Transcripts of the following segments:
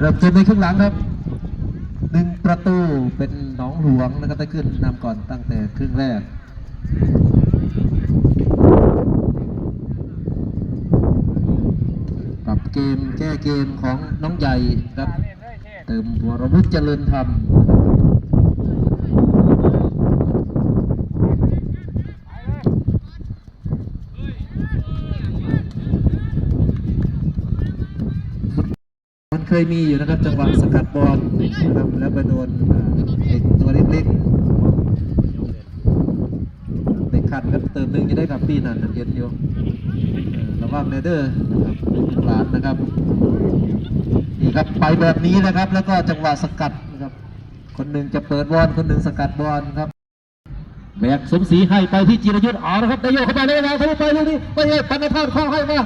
เริ่มเกมในครึ่งหลังครับหนึ่งประตูเป็นหนองหลวงนะครับได้ขึ้นนำก่อนตั้งแต่ครึ่งแรกปรับเกมแก้เกมของน้องใหญ่ครับ เติมวรวุฒิเจริญธรรม มันเคยมีอยู่นะครับ จังหวะสกัดบอลนะครับแล้วไปโดนเด็กตัวเล็กๆเด็กขัดครับเติมหนึ่งจะได้กับปีนั่นเห็นอยู่ระวังเนเดอร์นะครับหลานนะครับนี่ครับไปแบบนี้นะครับ แล้วก็จังหวะสกัดนะครับ คนหนึ่งจะเปิดบอลคนหนึ่งสกัดบอลครับแบกสมศรีให้ไปที่จิรยุทธ์เอาละครับนายโยกเข้าไปเลยนะทะลุไปลูกนี้ไปเลยปันธานข้อให้มา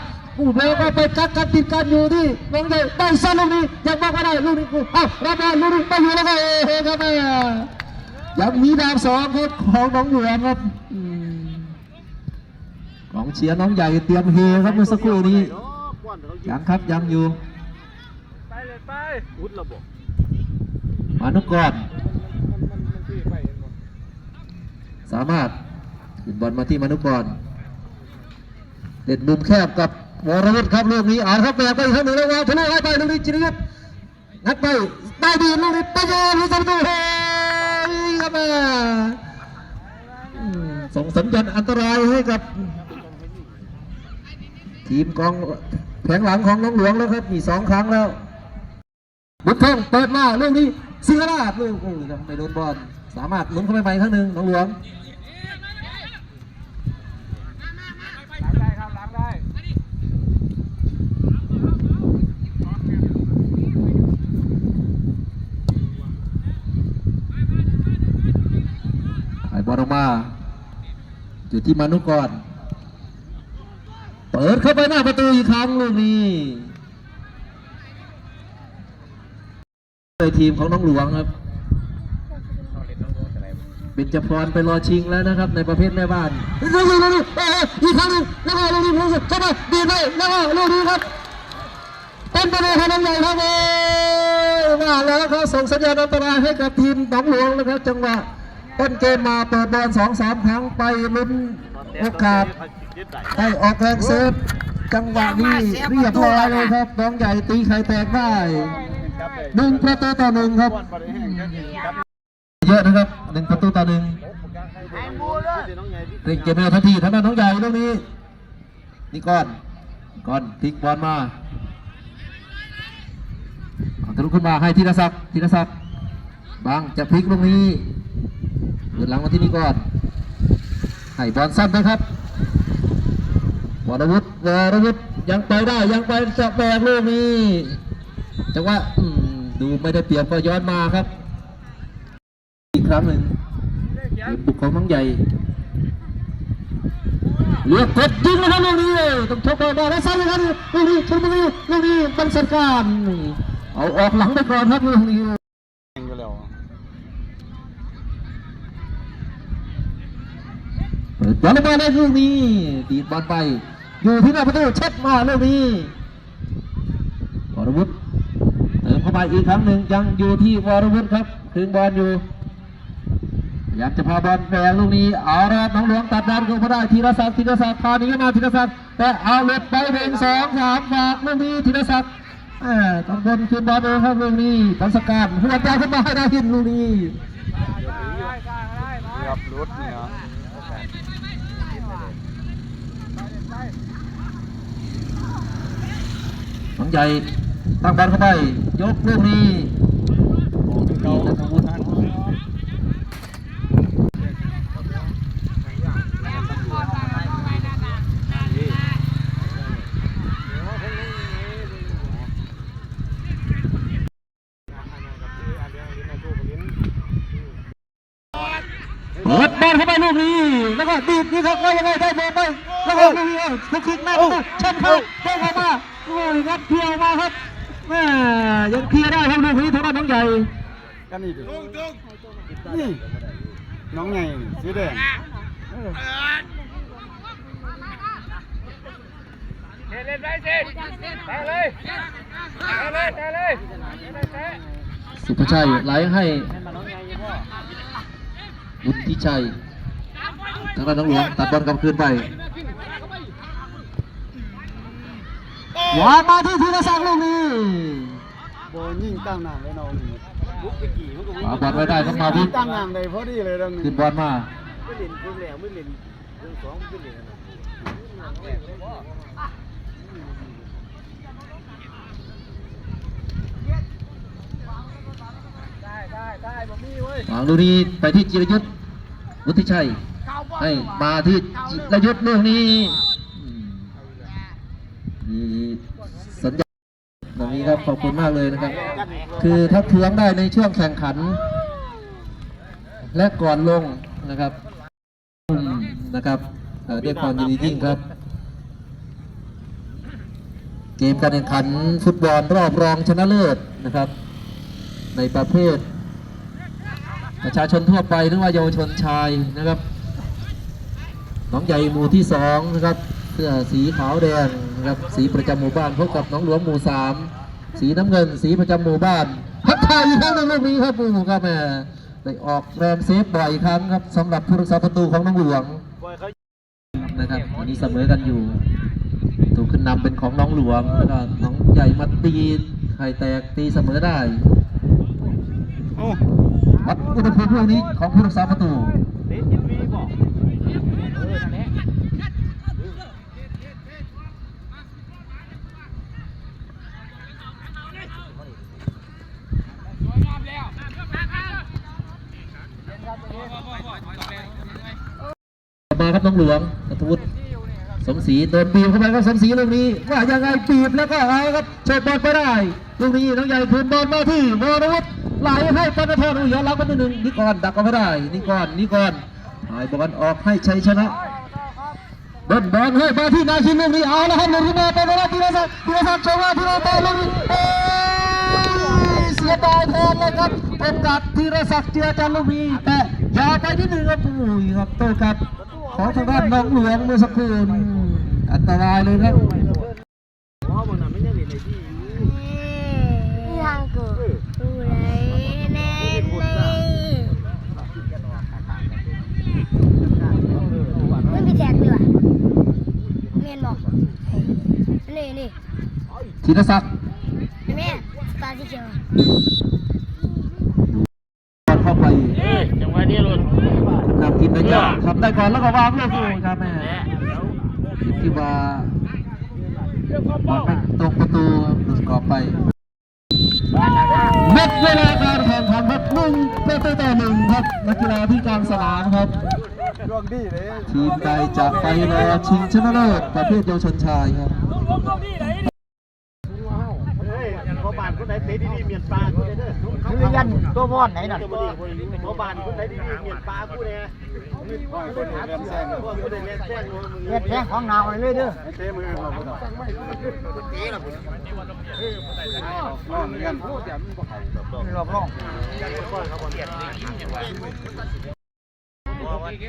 แล้วก็ไปกักกันติดกันอยู่ที่น้องใหญ่ได้สั้นลูกนี้ยังบอกไม่ได้ลูกนี้กูเอ้ารับมาลูกนี้ไปอยู่แล้วก็เอเฮ้ครับแม่ยังมีดาวสองครับของน้องหลวงครับอืมกองเชียร์น้องใหญ่เตรียมเฮครับเมื่อสักครู่นี้ยังครับยังอยู่ไปเลยไปอุดระบบมานุก่องบ่สามารถขึ้นบอลมาที่มานุกรเด็ดมุมแคบกับ วรวุฒิครับลูกนี้อ่านครับแบกไปอีกครั้งหนึ่งแล้ววางทะลุให้ไปลูกนี้จิรยุทธ์งัดไปได้ดีลูกนี้ไปเลยลูกประตูเฮ้ยครับแม่ส่งสัญญาณอันตรายให้กับ ทีมกองแผงหลังของน้องหลวงแล้วครับมีสองครั้งแล้วบุญทองเปิดมาเรื่องนี้ศิราชลูกโอ้ยยังไม่โดนบอลสามารถหมุนเข้าไปใหม่ครั้งหนึ่งน้องหลวง ล้างได้ครับล้างได้ ไอ้บอลออกมา อยู่ที่มานุกร เปิดเข้าไปหน้าประตูอีกครั้งลูกนี้โดยทีมของน้องหลวงครับเอาเล่นน้องโดนอะไรเบญจพรไปรอชิงแล้วนะครับ ในประเภทแม่บ้านลูกนี้ลูกนี้อีกครั้งหนึงแล้วก็ลูกนี้ลูกสุดเข้าไปดีเลยแล้วก็ลูกนี้ครับเป็นประตูของน้องใหญ่ครับเอ้ยมาแล้วเขาส่งสัญญาณอันตรายให้กับทีมหนองหลวงนะครับ จังหวะ ต้นเกมมาเปิดบอลสองสามครั้งไปลุ้นโอกาสให้ออกแรงเซฟจังหวะนี้เรียบร้อยเลยครับน้องใหญ่ตีไข่แตกได้หนึ่งประตูต่อหนึ่งครับเยอะนะครับหนึ่งประตูต่อหนึ่งเร่งเกมเร็วทันทีทางด้านน้องใหญ่ลูกนี้นี่ก้อนก้อนพลิกบอลมาเอาทะลุขึ้นมาให้ธีรศักดิ์ธีรศักดิ์บางจะพลิกลูกนี้ เดินหลังมาที่นี่ก่อนให้บอลสั้นนะครับวรวุฒิวรวุฒิยังไปได้ยังไปจะแบกลูกนี้จังหวะอืมดูไม่ได้เปรียบก็ย้อนมาครับ อีกครั้งหนึ่งบุกของน้องใหญ่เลือกกดยิงนะครับลูกนี้ต้องชกบอลแล้วซ้ำเลยครับลูกนี้ชมบุรีลูกนี้บันสันการเอาออกหลังไปก่อนครับลูกนี้ อยู่แล้ว เปิด บอลมาได้ลูกนี้ตีบอลไป อยู่ที่หน้าประตูเช็ดมาลูกนี้วรวุฒิเติมเข้าไปอีกครั้งหนึ่งยังอยู่ที่วรวุฒิครับคืนบอลอยู่พยายามจะพาบอลแปลงลูกนี้เอาละครับน้องหลวงตัดบอลเข้ามาได้ธีรศักดิ์ธีรศักดิ์พาหนี้มาธีรศักดิ์แต่เอาหลุดไปเป็นสองสามฝากลูกนี้ธีรศักดิ์ต้องบนคืนบอลเองครับลูกนี้ปันสกัดหัวใจขึ้นมาให้ได้ทินลูกนี้เกือบรุดเนี่ย น้องใหญ่ตั้งบอลเข้าไปยกลูกนี้โอ้ที่เก่าแล้วครับวุฒิเปิดบอลเข้าไปลูกนี้ แล้วก็ดีดนี่ครับว่ายังไงได้บอลไปแล้วก็ลูกนี้เอาคุกคิกหน้าประตูเช่นเขาเด้เข้ามาโอ้ยครับเพียวมาครับแม่ยังเคลียร์ได้ครับลูกนี้ทางด้านน้องใหญ่กันนี่ดินี่น้องไงสีแดงเล่นไปสิแตะเลยแตะเลยแตะเลยสุภชัยไหลให้บุญทิชัย ทางด้านน้องหลวงตัดบอลกลับคืนไปหวานมาที่ธีรศักดิ์ลูกนี้โบยิ่งตั้งน้ำเลยน้องนี่หาบอลไว้ได้ครับมาวินตั้งน้ำได้พอดีเลยตรงนี้ขึ้นบอลมาไม่เล่นเพิ่งแล้วไม่เล่นเพิ่งสองไม่เล่นนะหวังลูกนี้ไปที่จิรยุทธ์วุฒิชัย ให้มาที่จิรยุทธ์ลูกนี้มีสัญญาณแบบนี้ครับขอบคุณมากเลยนะครับ คือถ้าเทืองได้ในช่วงแข่งขัน และก่อนลงนะครับนะครับเอ่อด้วยความยินดียิ่งครับ เกมการแข่งขันฟุตบอลรอบรองชนะเลิศนะครับ ในประเภท ประชาชนทั่วไปหรือว่าเยาวชนชายนะครับ น้องใหญ่หมู่ที่สองนะครับเสื้อสีขาวแดงนะครับสีประจำหมู่บ้านพบกับน้องหลวงหมู่สามสีน้ำเงิน สีประจำหมู่บ้านทักทายอีกครั้งนึ่งลูกนี้ครับปูครับแม่ได้ออกแรงเซฟบ่อยครั้งครับสำหรับผู้รักษาประตูของน้องหลวงนะครับวันนี้เสมอกันอยู่ถูกขึ้นนำเป็นของน้องหลวงแล้วก็น้องใหญ่มาตีไข่แตกตีเสมอได้โอ้วัดอุณหภูมิพวกนี้ของผู้รักษาประตู เล่นยินวีบอกเออนั่นแหละ มาครับ น้องหลวงนัทวุฒิสมศรีโดนบีบเข้าไปครับสมศรีลูกนี้ว่ายังไงบีบแล้วก็เอาครับโชว์บอลไปได้ลูกนี้น้องใหญ่คืนบอลมาที่โมรวุฒิไหลให้ปานธรอุ้ยย้อนหลังมาหนึ่งนิกรดักเอาไม่ได้นิกรนิกรหายบอลออกให้ชัยชนะเดินบอลให้มาที่นาคินลูกนี้เอาแล้วครับลูกนี้มาไปแล้วทีละสักทีละสักชมว่าทีละตาลูกนี้โอ้ยเสียดายแทนเลยครับโอกาสทีละศักดิ์เจือจันทร์ลูกนี้แต่ยาไปนิดนึงครับอุ้ยครับโตครับ ของทางด้านน้องหลวงเมื่อสักครู่นี่อันตรายเลยครับเพราะมันน่ะไม่ยังเล่นในที่อยู่ทางกูดูเลยเล่นเลยไม่มีแท็กเลยว่ะเมนบอกนี่นี่ธีรศักดิ์แม่สตาร์ที่เขียว บอลเข้าไป เอ้ยจังหวะนี้หลุด นำทีมไปยอดทำได้ก่อน แล้วก็วางลูกอยู่ครับแม่ที่ว่าบอลไม่ตรงประตูหลุดกรอบไปหมดเวลาการแข่งขันครับหนึ่งประตูต่อหนึ่งครับนักกีฬาที่กลางสนามครับดวงดีเลยทีมใดจะไปรอชิงชนะเลิศประเภทเยาวชนชายครับเฮ้ยพอ บานคนไหนเตะดีๆเมียนปลากูเลยเด้อคือยันตัวบอลไหนน่ะเจ้าบ่ดีบ่ดีพอบานคนไหนดีๆเมียนปลากูเนี่ยกูได้เล่นแซงกูได้เล่นแซงมึงเฮ็ดแท้ของนาวเลยเด้อเตะมือเราบ่ต้องเตะล่ะน้องเรียนรอบรองที่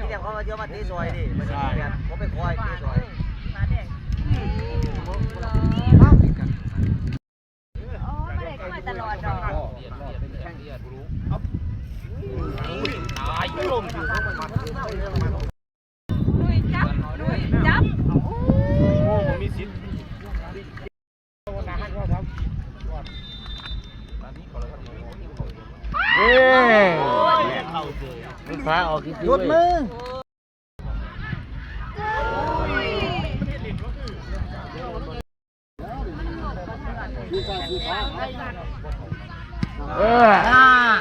เดียวเขาเยอะมาเตะซอยดิมันเนี่ยผมไปคอยเตะซอย มาตลอดดอกตายลมอยู่มันมาจับจับโอ้ผมมีสิทธิ์เอ้ยเข้าเจอมันฟ้าออกคิดหยุดมือ เออ